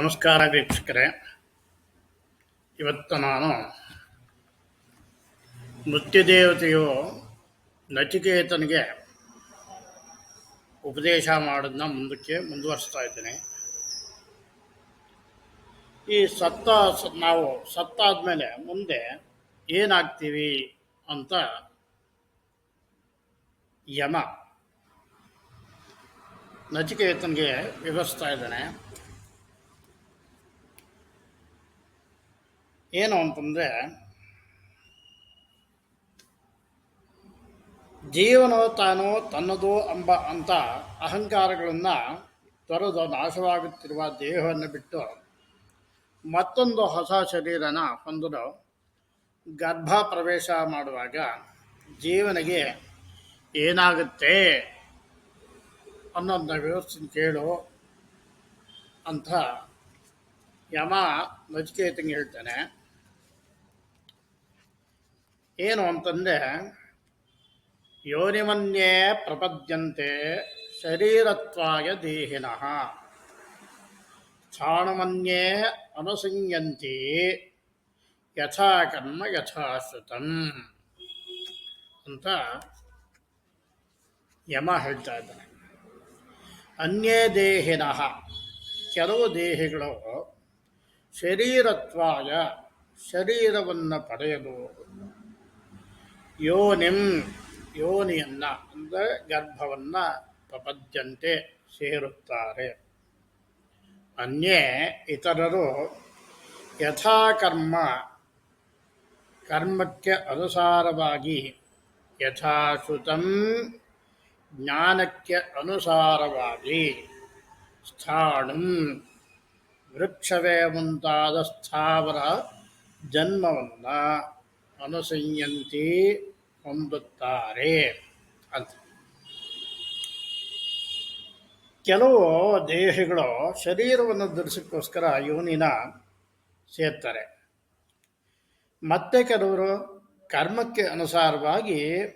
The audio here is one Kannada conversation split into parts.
ನಮಸ್ಕಾರ ವೀಕ್ಷಕರೇ. ಇವತ್ತು ನಾನು ಮೃತ್ಯುದೇವತೆಯು ನಚಿಕೇತನಿಗೆ ಉಪದೇಶ ಮಾಡೋದನ್ನ ಮುಂದಕ್ಕೆ ಮುಂದುವರಿಸ್ತಾ ಇದ್ದೇನೆ. ಈ ಸತ್ತ ನಾವು ಸತ್ತಾದಮೇಲೆ ಮುಂದೆ ಏನಾಗ್ತೀವಿ ಅಂತ ಯಮ ನಚಿಕೇತನಿಗೆ ವಿವರಿಸ್ತಾ ಇದ್ದಾನೆ. ಏನು ಅಂತಂದರೆ, ಜೀವನೋ ತಾನೋ ತನ್ನದು ಅಂಬ ಅಂತ ಅಹಂಕಾರಗಳನ್ನು ತೊರೆದು ನಾಶವಾಗುತ್ತಿರುವ ದೇಹವನ್ನು ಬಿಟ್ಟು ಮತ್ತೊಂದು ಹೊಸ ಶರೀರನ ಹೊಂದಲು ಗರ್ಭ ಪ್ರವೇಶ ಮಾಡುವಾಗ ಜೀವನಿಗೆ ಏನಾಗುತ್ತೆ ಅನ್ನೋದನ್ನ ವ್ಯವಸ್ಥೆ ಕೇಳು ಅಂತ ಯಮ ನಚಿಕೇತಂಗೆ ಹೇಳ್ತಾನೆ. ಏನು ಅಂತಂದರೆ, ಯೋನಿಮನ್ಯೇ ಪ್ರಪದ್ಯಂತೆ ಶರೀರತ್ವಾಯ ದೇಹಿನಃ. ಚಾಣುಮನ್ಯೇ ಅನುಸಂಯಂತಿ ಯಥಾ ಕರ್ಮ ಯಥಾಶ್ರುತಂ ಅಂತ ಯಮ ಹೇಳ್ತಾ ಇದ್ದಾನೆ. ಅನ್ಯೇ ದೇಹಿನಃ, ಕೆಲವು ದೇಹಿಗಳು ಶರೀರತ್ವಾಯ ಶರೀರವನ್ನು ಪಡೆಯಲು ಯೋನಿಂ ಯೋನಿಯನ್ನು ಅಂದರೆ ಗರ್ಭವನ್ನು ಪ್ರಪಂಚಂತೆ ಸೇರುತ್ತಾರೆ ಅನ್ಯೇ ಇತರರು ಯಥಾಕರ್ಮ ಕರ್ಮಕ್ಕೆ ಅನುಸಾರವಾಗಿ ಯಥಾಶ್ರುತಂ ಜ್ಞಾನಕ್ಕೆ ಅನುಸಾರವಾಗಿ ಸ್ಥಾಣಂ ವೃಕ್ಷವೇ ಮುಂತಾದ ಸ್ಥಾವರ ಜನ್ಮವನ್ನು ಅನುಸಂಯಂತಿ ಹೊಂದುತ್ತಾರೆ ಅಂತ. ಕೆಲವು ದೇಹಿಗಳು ಶರೀರವನ್ನು ಧರಿಸೋಕ್ಕೋಸ್ಕರ ಯೋನಿನ ಸೇರ್ತಾರೆ. ಮತ್ತೆ ಕೆಲವರು ಕರ್ಮಕ್ಕೆ ಅನುಸಾರವಾಗಿ,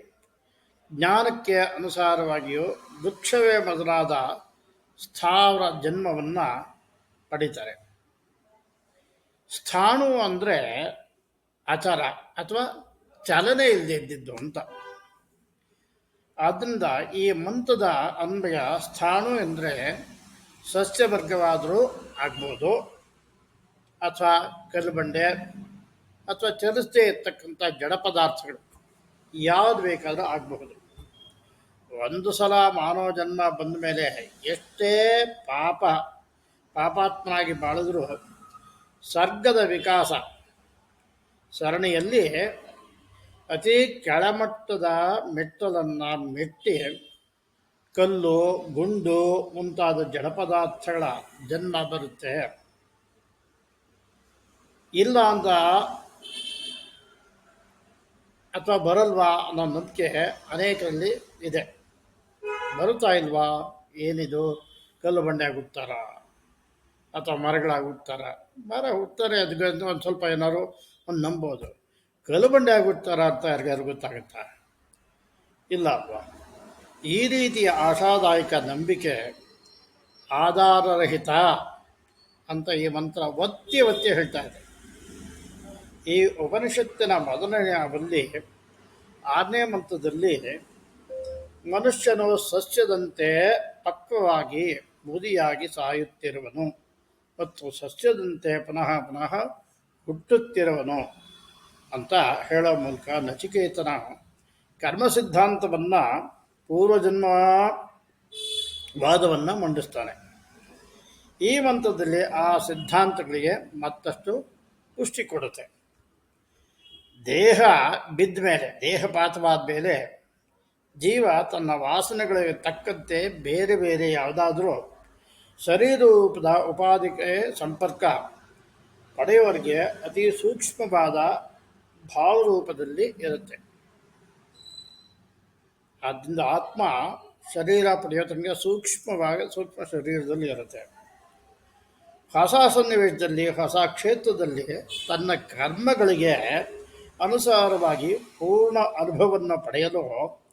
ಜ್ಞಾನಕ್ಕೆ ಅನುಸಾರವಾಗಿಯೂ ವೃಕ್ಷವೇ ಮೊದಲಾದ ಸ್ಥಾವರ ಜನ್ಮವನ್ನು ಪಡಿತಾರೆ. ಸ್ಥಾಣು ಅಂದರೆ ಅಚರ ಅಥವಾ ಚಲನೆ ಇಲ್ಲದೆ ಇದ್ದಿದ್ದು ಅಂತ. ಆದ್ದರಿಂದ ಈ ಮಂತ್ರದ ಅನ್ವಯ ಸ್ಥಾಣು ಎಂದರೆ ಸಸ್ಯವರ್ಗವಾದರೂ ಆಗ್ಬೋದು, ಅಥವಾ ಕಲ್ಲುಬಂಡೆ ಅಥವಾ ಚಲಿಸದೇ ಇರ್ತಕ್ಕಂಥ ಜಡ ಪದಾರ್ಥಗಳು ಯಾವುದು ಬೇಕಾದರೂ ಆಗಬಹುದು. ಒಂದು ಸಲ ಮಾನವ ಜನ್ಮ ಬಂದ ಮೇಲೆ ಎಷ್ಟೇ ಪಾಪ, ಪಾಪಾತ್ಮನಾಗಿ ಬಾಳಿದ್ರೂ ಸರ್ಗದ ವಿಕಾಸ ಸರಣಿಯಲ್ಲಿ ಅತಿ ಕೆಳಮಟ್ಟದ ಮೆಟ್ಟಲನ್ನು ಮೆಟ್ಟಿ ಕಲ್ಲು, ಗುಂಡು ಮುಂತಾದ ಜಡಪದಾರ್ಥಗಳ ಜನ್ಮ ಬರುತ್ತೆ. ಇಲ್ಲ ಅಂತ ಅಥವಾ ಬರಲ್ವಾ ಅನ್ನೋ ನಂಬಿಕೆ ಅನೇಕರಲ್ಲಿ ಇದೆ. ಬರುತ್ತಾ ಇಲ್ವಾ? ಏನಿದು? ಕಲ್ಲು ಬಂಡೆ ಆಗುತ್ತಾರ ಅಥವಾ ಮರಗಳಾಗಿ ಹುಟ್ತಾರ? ಮರ ಹುಡ್ತಾರೆ ಅದಕ್ಕೆ ಒಂದು ಸ್ವಲ್ಪ ಏನಾದ್ರು ಒಂದು ನಂಬೋದು. ಕಲ್ಲು ಬಂಡೆ ಆಗಿ ಹುಟ್ತಾರ ಅಂತ ಯಾರಿಗಾರು ಗೊತ್ತಾಗುತ್ತಾ? ಇಲ್ಲ ಅಲ್ವಾ? ಈ ರೀತಿಯ ಆಶಾದಾಯಕ ನಂಬಿಕೆ ಆಧಾರರಹಿತ ಅಂತ ಈ ಮಂತ್ರ ಒತ್ತಿ ಒತ್ತಿ ಹೇಳ್ತಾ ಇದೆ. ಈ ಉಪನಿಷತ್ತಿನ ಮೊದಲನೆಯ ಬಲ್ಲಿ ಆರನೇ ಮಂತ್ರದಲ್ಲಿ ಮನುಷ್ಯನು ಸಸ್ಯದಂತೆ ಪಕ್ವವಾಗಿ ಮುದಿಯಾಗಿ ಸಾಯುತ್ತಿರುವನು ಮತ್ತು ಸಸ್ಯದಂತೆ ಪುನಃ ಪುನಃ ಹುಟ್ಟುತ್ತಿರುವನು. ಅಂತ ಹೇಳೋ ಮೂಲಕ ನಚಿಕೇತನ ಕರ್ಮ ಸಿದ್ಧಾಂತವನ್ನು ಪೂರ್ವಜನ್ಮ ವಾದವನ್ನು ಮಂಡಿಸ್ತಾನೆ. ಈ ಮಂತ್ರದಲ್ಲಿ ಆ ಸಿದ್ಧಾಂತಗಳಿಗೆ ಮತ್ತಷ್ಟು ಪುಷ್ಟಿ ಕೊಡುತ್ತೆ. ದೇಹ ಬಿದ್ದ ಮೇಲೆ, ದೇಹಪಾತವಾದ ಮೇಲೆ ಜೀವ ತನ್ನ ವಾಸನೆಗಳಿಗೆ ತಕ್ಕಂತೆ ಬೇರೆ ಬೇರೆ ಯಾವುದಾದರೂ ಶರೀರೂಪದ ಉಪಾಧಿಗೆ ಸಂಪರ್ಕ ಪಡೆಯುವವರಿಗೆ ಅತಿ ಸೂಕ್ಷ್ಮವಾದ ಭಾವರೂಪದಲ್ಲಿ ಇರುತ್ತೆ. ಆದ್ದರಿಂದ ಆತ್ಮ ಶರೀರ ಪಡೆಯೋ ಸೂಕ್ಷ್ಮವಾಗಿ, ಸೂಕ್ಷ್ಮ ಶರೀರದಲ್ಲಿ ಇರುತ್ತೆ. ಹೊಸ ಸನ್ನಿವೇಶದಲ್ಲಿ, ಹೊಸ ಕ್ಷೇತ್ರದಲ್ಲಿ ತನ್ನ ಕರ್ಮಗಳಿಗೆ ಅನುಸಾರವಾಗಿ ಪೂರ್ಣ ಅನುಭವವನ್ನು ಪಡೆಯಲು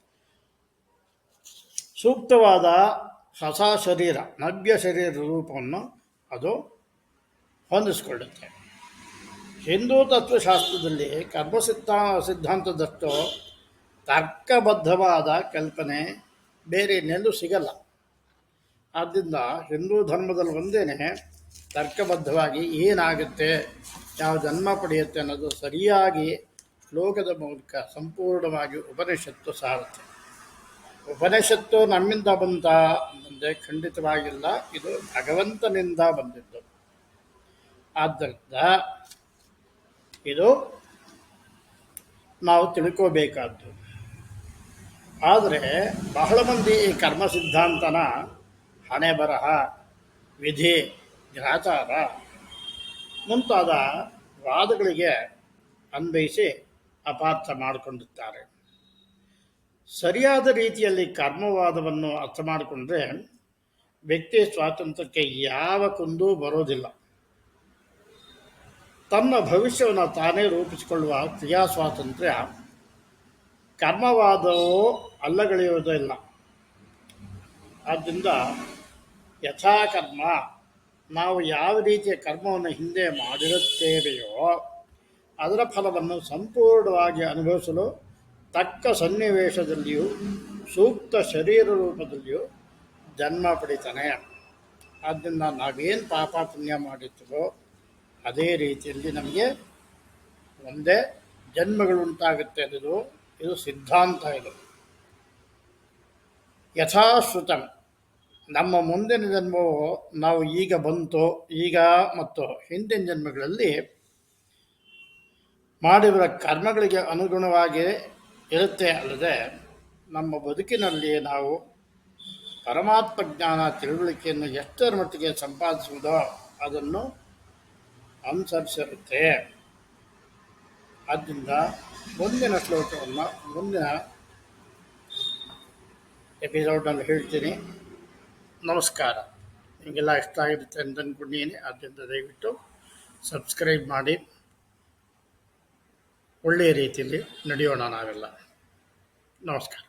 ಸೂಕ್ತವಾದ ಹೊಸ ಶರೀರ, ನವ್ಯ ಶರೀರ ರೂಪವನ್ನು ಅದು ಹೊಂದಿಸಿಕೊಳ್ಳುತ್ತೆ. ಹಿಂದೂ ತತ್ವಶಾಸ್ತ್ರದಲ್ಲಿ ಕರ್ಮಸಿದ್ಧ ಸಿದ್ಧಾಂತದಷ್ಟು ತರ್ಕಬದ್ಧವಾದ ಕಲ್ಪನೆ ಬೇರೆ ಇನ್ನೆಲ್ಲೂ ಸಿಗಲ್ಲ. ಆದ್ದರಿಂದ ಹಿಂದೂ ಧರ್ಮದಲ್ಲಿ ಒಂದೇನೆ, ತರ್ಕಬದ್ಧವಾಗಿ ಏನಾಗುತ್ತೆ, ಯಾವ ಜನ್ಮ ಪಡೆಯುತ್ತೆ ಅನ್ನೋದು ಸರಿಯಾಗಿ ಶ್ಲೋಕದ ಮೂಲಕ ಸಂಪೂರ್ಣವಾಗಿ ಉಪನಿಷತ್ತು ಸಾರುತ್ತೆ ಉಪನಿಷತ್ತು ನಮ್ಮಿಂದ ಬಂತ ಮುಂದೆ ಖಂಡಿತವಾಗಿಲ್ಲ, ಇದು ಭಗವಂತನಿಂದ ಬಂದಿದ್ದು. ಆದ್ದರಿಂದ ಇದು ನಾವು ತಿಳ್ಕೋಬೇಕಾದ್ದು. ಆದರೆ ಬಹಳ ಮಂದಿ ಈ ಕರ್ಮ ಸಿದ್ಧಾಂತನ ಹಣೆ ಬರಹ, ವಿಧಿ ಗ್ರಾಚಾರ ಮುಂತಾದ ವಾದಗಳಿಗೆ ಅನ್ವಯಿಸಿ ಅಪಾರ್ಥ ಮಾಡಿಕೊಂಡಿದ್ದಾರೆ. ಸರಿಯಾದ ರೀತಿಯಲ್ಲಿ ಕರ್ಮವಾದವನ್ನು ಅರ್ಥ ಮಾಡಿಕೊಂಡ್ರೆ ವ್ಯಕ್ತಿ ಸ್ವಾತಂತ್ರ್ಯಕ್ಕೆ ಯಾವ ಕುಂದೂ ಬರೋದಿಲ್ಲ. ತನ್ನ ಭವಿಷ್ಯವನ್ನು ತಾನೇ ರೂಪಿಸಿಕೊಳ್ಳುವ ಕ್ರಿಯಾ ಸ್ವಾತಂತ್ರ್ಯ ಕರ್ಮವಾದವೋ ಅಲ್ಲಗಳೆಯುವುದಿಲ್ಲ ಆದ್ದರಿಂದ ಯಥಾಕರ್ಮ, ನಾವು ಯಾವ ರೀತಿಯ ಕರ್ಮವನ್ನು ಹಿಂದೆ ಮಾಡಿರುತ್ತೇವೆಯೋ ಅದರ ಫಲವನ್ನು ಸಂಪೂರ್ಣವಾಗಿ ಅನುಭವಿಸಲು ತಕ್ಕ ಸನ್ನಿವೇಶದಲ್ಲಿಯೂ, ಸೂಕ್ತ ಶರೀರ ರೂಪದಲ್ಲಿಯೂ ಜನ್ಮ ಪಡಿತಾನೆ. ಆದ್ದರಿಂದ ನಾವೇನು ಪಾಪ ಪುಣ್ಯ ಮಾಡಿರ್ತೀವೋ ಅದೇ ರೀತಿಯಲ್ಲಿ ನಮಗೆ ಒಂದೇ ಜನ್ಮಗಳುಂಟಾಗುತ್ತೆ ಅನ್ನೋದು, ಇದು ಸಿದ್ಧಾಂತ ಇದು. ಯಥಾಶ್ರುತಂ. ನಮ್ಮ ಮುಂದಿನ ಜನ್ಮವು ನಾವು ಈಗ ಬಂತು, ಈಗ ಮತ್ತು, ಹಿಂದಿನ ಜನ್ಮಗಳಲ್ಲಿ ಮಾಡಿರುವ ಕರ್ಮಗಳಿಗೆ ಅನುಗುಣವಾಗಿ ಇರುತ್ತೆ ಅಲ್ಲದೆ, ನಮ್ಮ ಬದುಕಿನಲ್ಲಿ ನಾವು ಪರಮಾತ್ಮ ಜ್ಞಾನ ತಿಳುವಳಿಕೆಯನ್ನು ಎಷ್ಟರ ಮಟ್ಟಿಗೆ ಸಂಪಾದಿಸುವುದೋ ಅದನ್ನು ಅನುಸರಿಸಿರುತ್ತೆ ಆದ್ದರಿಂದ ಮುಂದಿನ ಶ್ಲೋಕವನ್ನು ಮುಂದಿನ ಎಪಿಸೋಡಲ್ಲಿ ಹೇಳ್ತೀನಿ. ನಮಸ್ಕಾರ. ನಿಮಗೆಲ್ಲ ಇಷ್ಟ ಆಗಿರುತ್ತೆ ಅಂತ ಅಂದ್ಕೊಂಡಿದ್ದೀನಿ ಆದ್ದರಿಂದ ದಯವಿಟ್ಟು ಸಬ್ಸ್ಕ್ರೈಬ್ ಮಾಡಿ. ಒಳ್ಳೆಯ ರೀತಿಯಲ್ಲಿ ನಡೆಯೋಣ ನಾವೆಲ್ಲ. ನಮಸ್ಕಾರ.